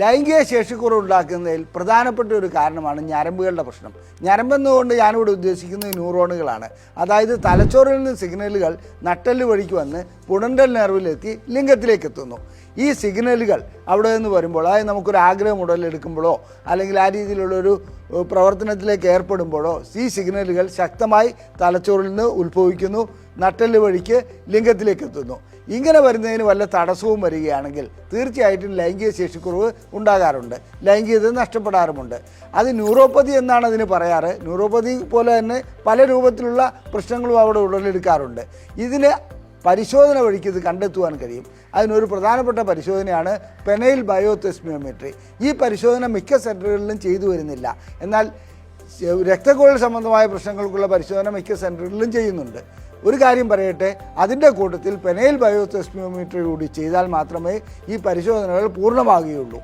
ലൈംഗിക ശേഷിക്കുറവ് ഉണ്ടാക്കുന്നതിൽ പ്രധാനപ്പെട്ട ഒരു കാരണമാണ് ഞരമ്പുകളുടെ പ്രശ്നം. ഞരമ്പെന്നുകൊണ്ട് ഞാനിവിടെ ഉദ്ദേശിക്കുന്നത് ന്യൂറോണുകളാണ്. അതായത് തലച്ചോറിൽ നിന്ന് സിഗ്നലുകൾ നട്ടെല്ല് വഴിക്ക് വന്ന് പുണണ്ടൽ നെർവിലെത്തി ലിംഗത്തിലേക്ക് എത്തുന്നു. ഈ സിഗ്നലുകൾ അവിടെ നിന്ന് വരുമ്പോൾ അതായത് നമുക്കൊരു ആഗ്രഹം ഉടലെടുക്കുമ്പോഴോ അല്ലെങ്കിൽ ആ രീതിയിലുള്ളൊരു പ്രവർത്തനത്തിലേക്ക് ഏർപ്പെടുമ്പോഴോ ഈ സിഗ്നലുകൾ ശക്തമായി തലച്ചോറിൽ നിന്ന് ഉത്ഭവിക്കുന്നു നട്ടൽ വഴിക്ക് ലിംഗത്തിലേക്ക് എത്തുന്നു. ഇങ്ങനെ വരുന്നതിന് വല്ല തടസ്സവും വരികയാണെങ്കിൽ തീർച്ചയായിട്ടും ലൈംഗിക ശേഷിക്കുറവ് ഉണ്ടാകാറുണ്ട്. ലൈംഗികത നഷ്ടപ്പെടാറുമുണ്ട്. അത് ന്യൂറോപ്പതി എന്നാണ് അതിന് പറയാറ്. ന്യൂറോപ്പതി പോലെ തന്നെ പല രൂപത്തിലുള്ള പ്രശ്നങ്ങളും അവിടെ ഉടലെടുക്കാറുണ്ട്. ഇതിന് പരിശോധന വഴിക്ക് ഇത് കണ്ടെത്തുവാൻ കഴിയും. അതിനൊരു പ്രധാനപ്പെട്ട പരിശോധനയാണ് പെനയിൽ ബയോതെസ്മിയോമെട്രി. ഈ പരിശോധന മിക്ക സെന്ററുകളിലും ചെയ്തു വരുന്നില്ല. എന്നാൽ രക്തക്കോഴൽ സംബന്ധമായ പ്രശ്നങ്ങൾക്കുള്ള പരിശോധന മിക്ക സെന്ററുകളിലും ചെയ്യുന്നുണ്ട്. ഒരു കാര്യം പറയട്ടെ അതിന്റെ കൂട്ടത്തിൽ പെനയിൽ ബയോതെസ്മിയോമെട്രി കൂടി ചെയ്താൽ മാത്രമേ ഈ പരിശോധനകൾ പൂർണമാകുകയുള്ളൂ.